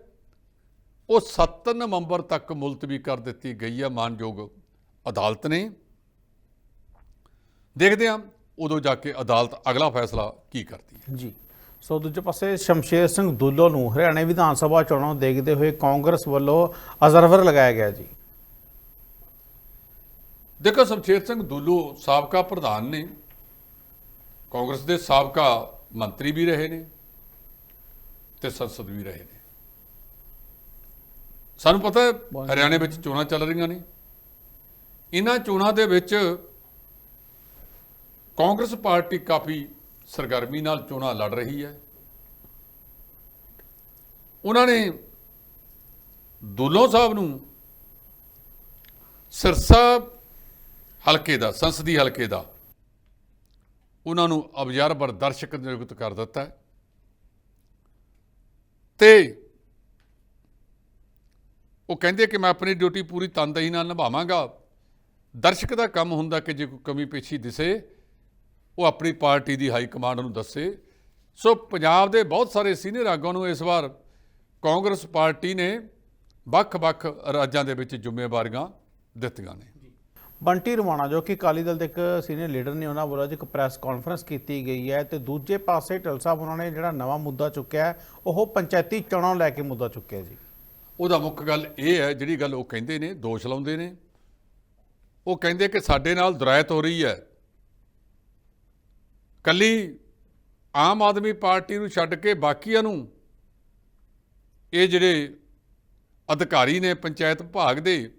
Speaker 2: ਉਹ 7 ਨਵੰਬਰ ਤੱਕ ਮੁਲਤਵੀ ਕਰ ਦਿੱਤੀ ਗਈ ਹੈ, ਮਾਨਯੋਗ ਅਦਾਲਤ ਨੇ। ਦੇਖਦੇ ਹਾਂ। ਉਦੋਂ ਜਾ ਕੇ ਅਦਾਲਤ ਅਗਲਾ ਫੈਸਲਾ ਕੀ ਕਰਦੀ ਹੈ?
Speaker 1: ਜੀ। ਸੋ ਦੂਜੇ ਪਾਸੇ ਸ਼ਮਸ਼ੇਰ ਸਿੰਘ ਦੁੱਲੋ ਨੂੰ ਹਰਿਆਣਾ ਵਿਧਾਨ ਸਭਾ ਚੋਣਾਂ ਨੂੰ ਦੇਖਦੇ ਹੋਏ ਕਾਂਗਰਸ ਵੱਲੋਂ ਅਜ਼ਰਵਰ ਲਗਾਇਆ ਗਿਆ ਜੀ।
Speaker 2: ਦੇਖੋ ਸ਼ਮਸ਼ੇਰ ਸਿੰਘ ਦੁੱਲੂ ਸਾਬਕਾ ਪ੍ਰਧਾਨ ਨੇ ਕਾਂਗਰਸ ਦੇ ਸਾਬਕਾ ਮੰਤਰੀ ਵੀ ਰਹੇ ਨੇ ਤੇ ਸੰਸਦ ਵੀ ਰਹੇ ਨੇ। ਸਾਨੂੰ ਪਤਾ ਹੈ ਹਰਿਆਣੇ ਵਿੱਚ ਚੋਣਾਂ ਚੱਲ ਰਹੀਆਂ ਨੇ। ਇਹਨਾਂ ਚੋਣਾਂ ਦੇ ਵਿੱਚ ਕਾਂਗਰਸ ਪਾਰਟੀ ਕਾਫੀ ਸਰਗਰਮੀ ਨਾਲ ਚੋਣਾਂ ਲੜ ਰਹੀ ਹੈ। ਉਹਨਾਂ ਨੇ ਦੁੱਲੋ ਸਾਹਿਬ ਨੂੰ ਸਿਰਸਾ ਹਲਕੇ ਦਾ, ਸੰਸਦੀ ਹਲਕੇ ਦਾ ਉਹਨਾਂ ਨੂੰ ਅਬਜ਼ਰਵਰ ਦਰਸ਼ਕ ਨਿਯੁਕਤ ਕਰ ਦਿੱਤਾ ਹੈ। ਤੇ ਉਹ ਕਹਿੰਦੇ ਕਿ ਮੈਂ ਆਪਣੀ ਡਿਊਟੀ ਪੂਰੀ ਤਨਦੇਹੀ ਨਾਲ ਨਿਭਾਵਾਂਗਾ। ਦਰਸ਼ਕ ਦਾ ਕੰਮ ਹੁੰਦਾ ਕਿ ਜੇ ਕੋਈ ਕਮੀ ਪੇਸ਼ੀ ਦਿਸੇ ਉਹ ਆਪਣੀ ਪਾਰਟੀ ਦੀ ਹਾਈ ਕਮਾਂਡ ਨੂੰ ਦੱਸੇ। ਸੋ ਪੰਜਾਬ ਦੇ ਬਹੁਤ ਸਾਰੇ ਸੀਨੀਅਰ ਆਗੂਆਂ ਨੂੰ ਇਸ ਵਾਰ ਕਾਂਗਰਸ ਪਾਰਟੀ ਨੇ ਵੱਖ-ਵੱਖ ਰਾਜਾਂ ਦੇ ਵਿੱਚ ਜ਼ਿੰਮੇਵਾਰੀਆਂ ਦਿੱਤੀਆਂ ਨੇ।
Speaker 1: ਬੰਟੀ ਰਵਾਣਾ ਜੋ ਕਿ ਅਕਾਲੀ ਦਲ ਦੇ ਇੱਕ ਸੀਨੀਅਰ ਲੀਡਰ ਨੇ ਉਹਨਾਂ ਵੱਲੋਂ ਇੱਕ ਪ੍ਰੈਸ ਕਾਨਫਰੰਸ ਕੀਤੀ ਗਈ ਹੈ ਤੇ ਦੂਜੇ ਪਾਸੇ ਢਲ ਸਾਹਿਬ ਉਹਨਾਂ ਨੇ ਜਿਹੜਾ ਨਵਾਂ ਮੁੱਦਾ ਚੁੱਕਿਆ ਉਹ ਪੰਚਾਇਤੀ ਚੋਣਾਂ ਲੈ ਕੇ ਮੁੱਦਾ ਚੁੱਕਿਆ ਜੀ।
Speaker 2: ਉਹਦਾ ਮੁੱਖ ਗੱਲ ਇਹ ਹੈ ਜਿਹੜੀ ਗੱਲ ਉਹ ਕਹਿੰਦੇ ਨੇ ਦੋਸ਼ ਲਾਉਂਦੇ ਨੇ। ਉਹ ਕਹਿੰਦੇ ਕਿ ਸਾਡੇ ਨਾਲ ਦੁਰਾਇਤ ਹੋ ਰਹੀ ਹੈ। ਕੱਲੀ ਆਮ ਆਦਮੀ ਪਾਰਟੀ ਨੂੰ ਛੱਡ ਕੇ ਬਾਕੀਆਂ ਨੂੰ ਇਹ ਜਿਹੜੇ ਅਧਿਕਾਰੀ ਨੇ ਪੰਚਾਇਤ ਵਿਭਾਗ ਦੇ,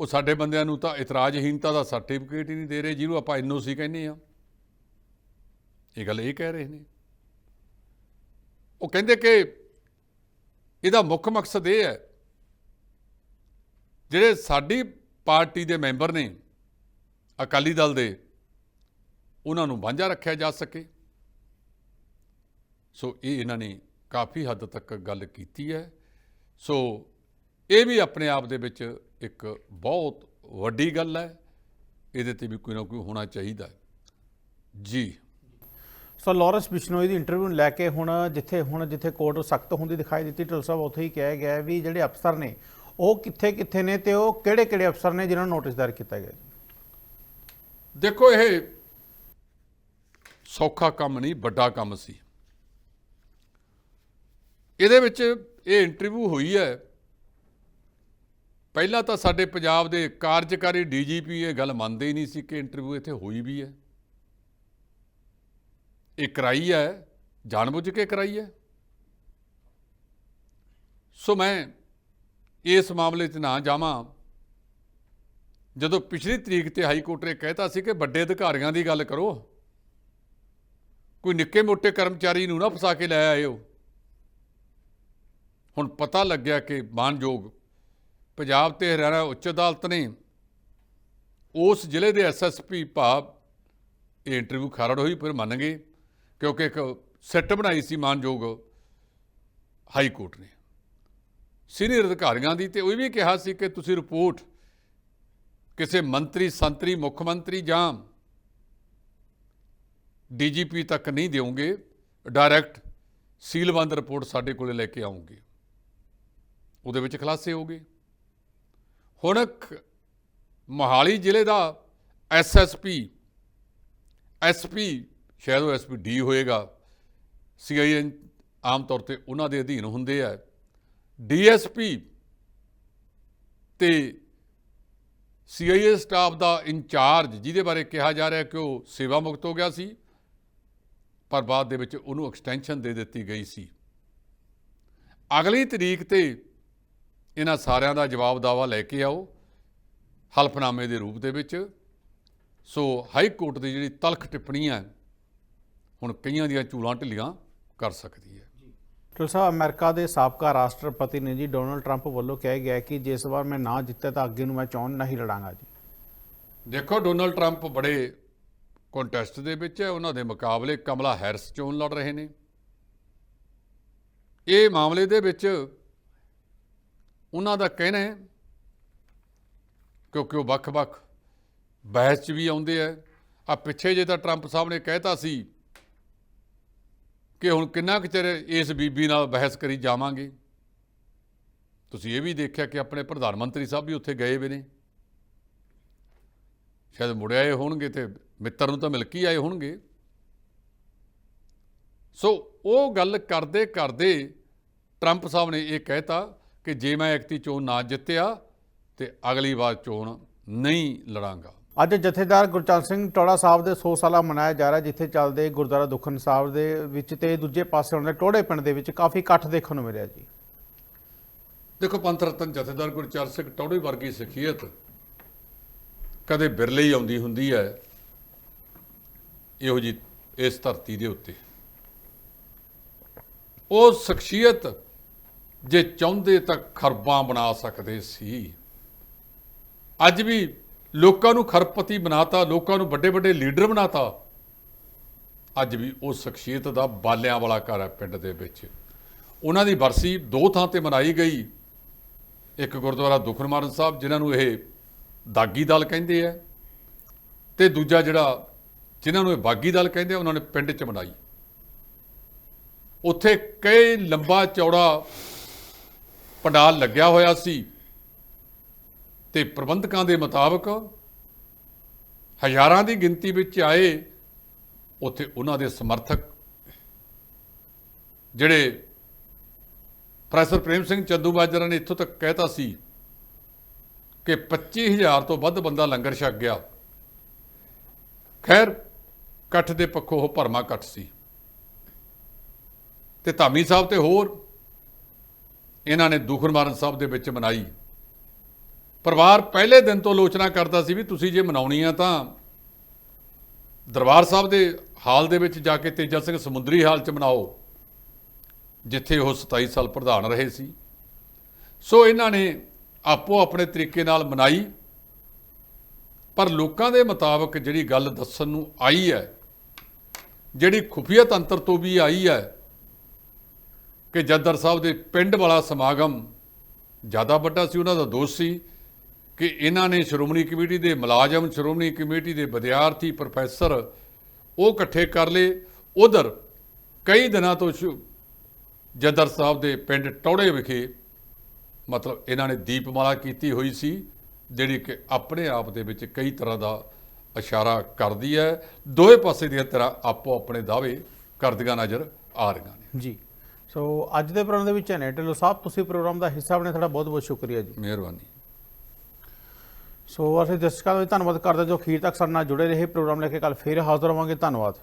Speaker 2: ਉਹ ਸਾਡੇ ਬੰਦਿਆਂ ਨੂੰ ਤਾਂ ਇਤਰਾਜ਼ਹੀਨਤਾ ਦਾ ਸਰਟੀਫਿਕੇਟ ਹੀ ਨਹੀਂ ਦੇ ਰਹੇ, ਜਿਹਨੂੰ ਆਪਾਂ ਐਨਓਸੀ ਕਹਿੰਦੇ ਆ ਇਹ ਗੱਲ ਇਹ ਕਹਿ ਰਹੇ ਨੇ। ਉਹ ਕਹਿੰਦੇ ਕਿ ਇਹਦਾ ਮੁੱਖ ਮਕਸਦ ਇਹ ਹੈ, ਜਿਹੜੇ ਸਾਡੀ ਪਾਰਟੀ ਦੇ ਮੈਂਬਰ ਨੇ, ਅਕਾਲੀ ਦਲ ਦੇ ਉਹਨਾਂ ਨੂੰ ਵਾਂਝਾ ਰੱਖਿਆ ਜਾ ਸਕੇ। ਸੋ ਇਹ ਇਹਨਾਂ ਨੇ ਕਾਫੀ ਹੱਦ ਤੱਕ ਗੱਲ ਕੀਤੀ ਹੈ। ਸੋ ਇਹ ਵੀ ਆਪਣੇ ਆਪ ਦੇ ਵਿੱਚ ਇੱਕ ਬਹੁਤ ਵੱਡੀ ਗੱਲ ਹੈ। ਇਹਦੇ ਤੇ ਵੀ ਕੋਈ ਨਾ ਕੋਈ ਹੋਣਾ ਚਾਹੀਦਾ ਜੀ।
Speaker 1: ਸੋ ਲਾਰੈਂਸ ਬਿਸ਼ਨੋਈ ਦੀ ਇੰਟਰਵਿਊ ਲੈ ਕੇ ਹੁਣ ਜਿੱਥੇ ਹੁਣ ਜਿੱਥੇ ਕੋਰਟ ਸਖਤ ਹੁੰਦੀ ਦਿਖਾਈ ਦਿੱਤੀ ਢਿੱਲ ਸਾਹਿਬ ਉੱਥੇ ਹੀ ਕਿਹਾ ਗਿਆ ਵੀ ਜਿਹੜੇ ਅਫਸਰ ਨੇ ਉਹ ਕਿੱਥੇ ਕਿੱਥੇ ਨੇ ਤੇ ਉਹ ਕਿਹੜੇ ਕਿਹੜੇ ਅਫਸਰ ਨੇ ਜਿਨ੍ਹਾਂ ਨੂੰ ਨੋਟਿਸ ਦਾਇਰ ਕੀਤਾ ਗਿਆ?
Speaker 2: ਦੇਖੋ ਇਹ ਸੌਖਾ ਕੰਮ ਨਹੀਂ, ਵੱਡਾ ਕੰਮ ਸੀ। ਇਹਦੇ ਵਿੱਚ ਇਹ ਇੰਟਰਵਿਊ ਹੋਈ ਹੈ। ਪਹਿਲਾਂ ਤਾਂ ਸਾਡੇ ਪੰਜਾਬ ਦੇ ਕਾਰਜਕਾਰੀ ਡੀਜੀਪੀ ਇਹ ਗੱਲ ਮੰਨਦੇ ਹੀ ਨਹੀਂ ਸੀ ਕਿ ਇੰਟਰਵਿਊ ਇੱਥੇ ਹੋਈ ਵੀ ਹੈ। ਇਹ ਕਰਾਈ ਹੈ, ਜਾਣਬੁੱਝ ਕੇ ਕਰਾਈ ਹੈ। ਸੋ ਮੈਂ ਇਸ ਮਾਮਲੇ 'ਚ ਨਾ ਜਾਵਾਂ। ਜਦੋਂ ਪਿਛਲੀ ਤਰੀਕ ਤੇ ਹਾਈ ਕੋਰਟ ਨੇ ਕਹਿਤਾ ਸੀ ਕਿ ਵੱਡੇ ਅਧਿਕਾਰੀਆਂ ਦੀ ਗੱਲ ਕਰੋ ਕੋਈ ਨਿੱਕੇ ਮੋਟੇ ਕਰਮਚਾਰੀ ਨੂੰ ਨਾ ਫਸਾ ਕੇ ਲੈ ਆਏ ਹੋ ਹੁਣ ਪਤਾ ਲੱਗਿਆ ਕਿ ਮਾਨਯੋਗ ਪੰਜਾਬ ਤੇ ਹਰਿਆਣਾ ਉੱਚ ਅਦਾਲਤ ਨੇ ਉਸ ਜ਼ਿਲ੍ਹੇ ਦੇ ਐਸਐਸਪੀ ਭਾਵ ਇਹ ਇੰਟਰਵਿਊ ਖਾਰੜ ਹੋਈ, ਫਿਰ ਮੰਨ ਗਏ ਕਿਉਂਕਿ ਇੱਕ ਸੈੱਟ ਬਣਾਈ ਸੀ ਮਾਨਯੋਗ ਹਾਈ ਕੋਰਟ ਨੇ। ਸੀਨੀਅਰ ਅਧਿਕਾਰੀਆਂ ਦੀ ਤੇ ਉਹ ਵੀ ਕਿਹਾ ਸੀ ਕਿ ਤੁਸੀਂ ਰਿਪੋਰਟ ਕਿਸੇ ਮੰਤਰੀ, ਸੰਤਰੀ, ਮੁੱਖ ਮੰਤਰੀ ਜਾਂ ਡੀਜੀਪੀ ਤੱਕ ਨਹੀਂ ਦਿਓਗੇ, ਡਾਇਰੈਕਟ ਸੀਲਬੰਦ ਰਿਪੋਰਟ ਸਾਡੇ ਕੋਲੇ ਲੈ ਕੇ ਆਉਂਗੇ। ਉਹਦੇ ਵਿੱਚ ਖੁਲਾਸੇ ਹੋ ਗਏ ਹੁਣ ਮੋਹਾਲੀ ਜ਼ਿਲ੍ਹੇ ਦਾ ਐਸਐਸਪੀ ਐਸਪੀ ਸ਼ਾਇਦ ਉਹ ਐਸਪੀ ਡੀ ਹੋਏਗਾ ਸੀਆਈਏ ਆਮ ਤੌਰ ਤੇ ਉਹਨਾਂ ਦੇ ਅਧੀਨ ਹੁੰਦੇ ਆ। ਡੀਐਸਪੀ ਤੇ ਸੀਆਈਏ ਸਟਾਫ ਦਾ ਇੰਚਾਰਜ, ਜਿਹਦੇ ਬਾਰੇ ਕਿਹਾ ਜਾ ਰਿਹਾ ਕਿ ਉਹ ਸੇਵਾ ਮੁਕਤ ਹੋ ਗਿਆ ਸੀ। ਪਰ ਬਾਅਦ ਦੇ ਵਿੱਚ ਉਹਨੂੰ ਐਕਸਟੈਂਸ਼ਨ ਦੇ ਦਿੱਤੀ ਗਈ ਸੀ। ਅਗਲੀ ਤਰੀਕ ਤੇ ਇਹਨਾਂ ਸਾਰਿਆਂ ਦਾ ਜਵਾਬ ਦਾਵਾ ਲੈ ਕੇ ਆਓ ਹਲਫਨਾਮੇ ਦੇ ਰੂਪ ਦੇ ਵਿੱਚ। ਸੋ ਹਾਈ ਕੋਰਟ ਦੀ ਜਿਹੜੀ ਤਲਖ ਟਿੱਪਣੀ ਹੈ ਹੁਣ ਕਈਆਂ ਦੀਆਂ ਚੂਲਾਂ ਢਿੱਲੀਆਂ ਕਰ ਸਕਦੀ ਹੈ।
Speaker 1: ਡਾਕਟਰ ਸਾਹਿਬ ਅਮਰੀਕਾ ਦੇ ਸਾਬਕਾ ਰਾਸ਼ਟਰਪਤੀ ਨੇ ਜੀ ਡੋਨਲਡ ਟਰੰਪ ਵੱਲੋਂ ਕਿਹਾ ਗਿਆ ਕਿ ਜੇ ਇਸ ਵਾਰ ਮੈਂ ਨਾ ਜਿੱਤਿਆ ਤਾਂ ਅੱਗੇ ਨੂੰ ਮੈਂ ਚੋਣ ਨਹੀਂ ਲੜਾਂਗਾ ਜੀ।
Speaker 2: ਦੇਖੋ ਡੋਨਲਡ ਟਰੰਪ ਬੜੇ ਕੰਟੈਸਟ ਦੇ ਵਿੱਚ ਹੈ ਉਹਨਾਂ ਦੇ ਮੁਕਾਬਲੇ ਕਮਲਾ ਹੈਰਿਸ ਚੋਣ ਲੜ ਰਹੇ ਨੇ। ਇਹ ਮਾਮਲੇ ਦੇ ਵਿੱਚ ਉਹਨਾਂ ਦਾ ਕਹਿਣਾ ਹੈ, ਕਿਉਂਕਿ ਉਹ ਵੱਖ-ਵੱਖ ਬਹਿਸ 'ਚ ਵੀ ਆਉਂਦੇ ਆ। ਆ ਪਿੱਛੇ ਜੇ ਤਾਂ ਟਰੰਪ ਸਾਹਿਬ ਨੇ ਕਹਿਤਾ ਸੀ ਕਿ ਹੁਣ ਕਿੰਨਾ ਕੁ ਚਿਰ ਇਸ ਬੀਬੀ ਨਾਲ ਬਹਿਸ ਕਰੀ ਜਾਵਾਂਗੇ। ਤੁਸੀਂ ਇਹ ਵੀ ਦੇਖਿਆ ਕਿ ਆਪਣੇ ਪ੍ਰਧਾਨ ਮੰਤਰੀ ਸਾਹਿਬ ਵੀ ਉੱਥੇ ਗਏ ਵੇ ਨੇ। ਸ਼ਾਇਦ ਮੁੜਿਆ ਆਏ ਹੋਣਗੇ ਤੇ ਮਿੱਤਰ ਨੂੰ ਤਾਂ ਮਿਲ ਕੇ ਆਏ ਹੋਣਗੇ। ਸੋ ਉਹ ਗੱਲ ਕਰਦੇ ਕਰਦੇ ਟਰੰਪ ਸਾਹਿਬ ਨੇ ਇਹ ਕਹਿਤਾ ਕਿ ਜੇ ਮੈਂ ਐਕਤੀ ਚੋਣ ਨਾ ਜਿੱਤਿਆ ਤੇ ਅਗਲੀ ਵਾਰ ਚੋਣ ਨਹੀਂ ਲੜਾਂਗਾ।
Speaker 1: ਅੱਜ ਜਥੇਦਾਰ ਗੁਰਚਰਨ ਸਿੰਘ ਟੋੜਾ ਸਾਹਿਬ ਦੇ 100 ਸਾਲਾ ਮਨਾਇਆ ਜਾ ਰਿਹਾ ਜਿੱਥੇ ਚੱਲਦੇ ਗੁਰਦੁਆਰਾ ਦੁਖਨ ਸਾਹਿਬ ਦੇ ਵਿੱਚ ਤੇ ਦੂਜੇ ਪਾਸੇ ਉਹਨਾਂ ਦੇ ਟੋੜੇ ਪਿੰਡ ਦੇ ਵਿੱਚ ਕਾਫੀ ਇਕੱਠ ਦੇਖਣ ਨੂੰ ਮਿਲਿਆ ਜੀ।
Speaker 2: ਦੇਖੋ ਪੰਥ ਰਤਨ ਜਥੇਦਾਰ ਗੁਰਚਰਨ ਸਿੰਘ ਟੌੜੇ ਵਰਗੀ ਸਿੱਖੀਅਤ ਕਦੇ ਬਿਰਲੇ ਹੀ ਆਉਂਦੀ ਹੁੰਦੀ ਹੈ। ਇਹੋ ਜੀ, ਇਸ ਧਰਤੀ ਦੇ ਉੱਤੇ। ਉਹ ਸ਼ਖਸੀਅਤ ਜੇ ਚਾਹੁੰਦੇ ਤਾਂ ਖਰਬਾਂ ਬਣਾ ਸਕਦੇ ਸੀ। ਅੱਜ ਵੀ ਲੋਕਾਂ ਨੂੰ ਖਰਪਤੀ ਬਣਾਤਾ, ਲੋਕਾਂ ਨੂੰ ਵੱਡੇ ਵੱਡੇ ਲੀਡਰ ਬਣਾਤਾ। ਅੱਜ ਵੀ ਉਹ ਸ਼ਖਸੀਅਤ ਦਾ ਬਾਲਿਆਂ ਵਾਲਾ ਘਰ ਹੈ ਪਿੰਡ ਦੇ ਵਿੱਚ। ਉਹਨਾਂ ਦੀ ਬਰਸੀ ਦੋ ਥਾਂ ਤੇ ਮਨਾਈ ਗਈ। ਇੱਕ ਗੁਰਦੁਆਰਾ ਦੁਖਨਮਾਰਨ ਸਾਹਿਬ, ਜਿਨ੍ਹਾਂ ਨੂੰ ਇਹ ਦਾਗੀ ਦਲ ਕਹਿੰਦੇ ਆ, ਤੇ ਦੂਜਾ ਜਿਹੜਾ ਜਿਨ੍ਹਾਂ ਨੂੰ ਇਹ ਬਾਗੀ ਦਲ ਕਹਿੰਦੇ ਉਹਨਾਂ ਨੇ ਪਿੰਡ 'ਚ ਬਣਾਈ ਉੱਥੇ ਕਈ ਲੰਬਾ ਚੌੜਾ ਪੰਡਾਲ ਲੱਗਿਆ ਹੋਇਆ ਸੀ ਤੇ ਪ੍ਰਬੰਧਕਾਂ ਦੇ ਮੁਤਾਬਕ ਹਜ਼ਾਰਾਂ ਦੀ ਗਿਣਤੀ ਵਿੱਚ ਆਏ ਉੱਥੇ ਉਹਨਾਂ ਦੇ ਸਮਰਥਕ, ਜਿਹੜੇ ਪ੍ਰੋਫੈਸਰ ਪ੍ਰੇਮ ਸਿੰਘ ਚੰਦੂਮਾਜਰਾ ਨੇ ਇੱਥੋਂ ਤੱਕ ਕਹਿਤਾ ਸੀ ਕਿ 25000 ਤੋਂ ਵੱਧ ਬੰਦਾ ਲੰਗਰ ਛਕ ਗਿਆ। ਖੈਰ ਇਕੱਠ ਦੇ ਪੱਖੋਂ ਉਹ ਭਰਮਾ ਇਕੱਠ ਸੀ। ਤੇ ਧਾਮੀ ਸਾਹਿਬ ਤੇ ਹੋਰ ਇਹਨਾਂ ਨੇ ਦੁਖਨਮਾਰਨ ਸਾਹਿਬ ਦੇ ਵਿੱਚ ਮਨਾਈ। ਪਰਿਵਾਰ ਪਹਿਲੇ ਦਿਨ ਤੋਂ ਆਲੋਚਨਾ ਕਰਦਾ ਸੀ ਵੀ ਤੁਸੀਂ ਜੇ ਮਨਾਉਣੀ ਆ ਤਾਂ ਦਰਬਾਰ ਸਾਹਿਬ ਦੇ ਹਾਲ ਦੇ ਵਿੱਚ ਜਾ ਕੇ ਤੇਜਾ ਸਿੰਘ ਸਮੁੰਦਰੀ ਹਾਲ 'ਚ ਮਨਾਓ, ਜਿੱਥੇ ਉਹ 27 ਸਾਲ ਪ੍ਰਧਾਨ ਰਹੇ ਸੀ। ਸੋ ਇਹਨਾਂ ਨੇ ਆਪੋ ਆਪਣੇ ਤਰੀਕੇ ਨਾਲ ਮਨਾਈ, ਪਰ ਲੋਕਾਂ ਦੇ ਮੁਤਾਬਕ ਜਿਹੜੀ ਗੱਲ ਦੱਸਣ ਨੂੰ ਆਈ ਹੈ ਜਿਹੜੀ ਖੁਫੀਆ ਤੰਤਰ ਤੋਂ ਵੀ ਆਈ ਹੈ ਕਿ ਜੱਦਰ ਸਾਹਿਬ ਦੇ ਪਿੰਡ ਵਾਲਾ ਸਮਾਗਮ ਜ਼ਿਆਦਾ ਵੱਡਾ ਸੀ, ਉਹਨਾਂ ਦਾ ਦੋਸ਼ ਸੀ ਕਿ ਇਹਨਾਂ ਨੇ ਸ਼੍ਰੋਮਣੀ ਕਮੇਟੀ ਦੇ ਮੁਲਾਜ਼ਮ, ਸ਼੍ਰੋਮਣੀ ਕਮੇਟੀ ਦੇ ਵਿਦਿਆਰਥੀ, ਪ੍ਰੋਫੈਸਰ ਉਹ ਇਕੱਠੇ ਕਰ ਲਏ। ਉਧਰ ਕਈ ਦਿਨਾਂ ਤੋਂ ਸ਼ੁ- ਜੱਦਰ ਸਾਹਿਬ ਦੇ ਪਿੰਡ ਟੌੜੇ ਵਿਖੇ ਮਤਲਬ ਇਹਨਾਂ ਨੇ ਦੀਪਮਾਲਾ ਕੀਤੀ ਹੋਈ ਸੀ, ਜਿਹੜੀ ਕਿ ਆਪਣੇ ਆਪ ਦੇ ਵਿੱਚ ਕਈ ਤਰ੍ਹਾਂ ਦਾ ਇਸ਼ਾਰਾ ਕਰਦੀ ਹੈ ਦੋਵੇਂ ਪਾਸੇ ਦੀਆਂ ਤਰ੍ਹਾਂ ਆਪੋ ਆਪਣੇ ਦਾਅਵੇ ਕਰਦੀਆਂ ਨਜ਼ਰ ਆ ਰਹੀਆਂ ਨੇ।
Speaker 1: ਜੀ। ਸੋ ਅੱਜ ਦੇ ਪ੍ਰੋਗਰਾਮ ਦੇ ਵਿੱਚ ਨੇ ਢਿੱਲੋਂ ਸਾਹਿਬ ਤੁਸੀਂ ਪ੍ਰੋਗਰਾਮ ਦਾ ਹਿੱਸਾ ਬਣੇ ਤੁਹਾਡਾ ਬਹੁਤ ਬਹੁਤ ਸ਼ੁਕਰੀਆ ਜੀ।
Speaker 2: ਮਿਹਰਬਾਨੀ।
Speaker 1: ਸੋ ਅਸੀਂ ਦਰਸ਼ਕਾਂ ਦਾ ਧੰਨਵਾਦ ਕਰਦੇ ਜੋ ਅਖੀਰ ਤੱਕ ਸਾਡੇ ਨਾਲ ਜੁੜੇ ਰਹੇ ਪ੍ਰੋਗਰਾਮ ਲੈ ਕੇ। ਕੱਲ ਫੇਰ ਹਾਜ਼ਰ ਹੋਵਾਂਗੇ। ਧੰਨਵਾਦ।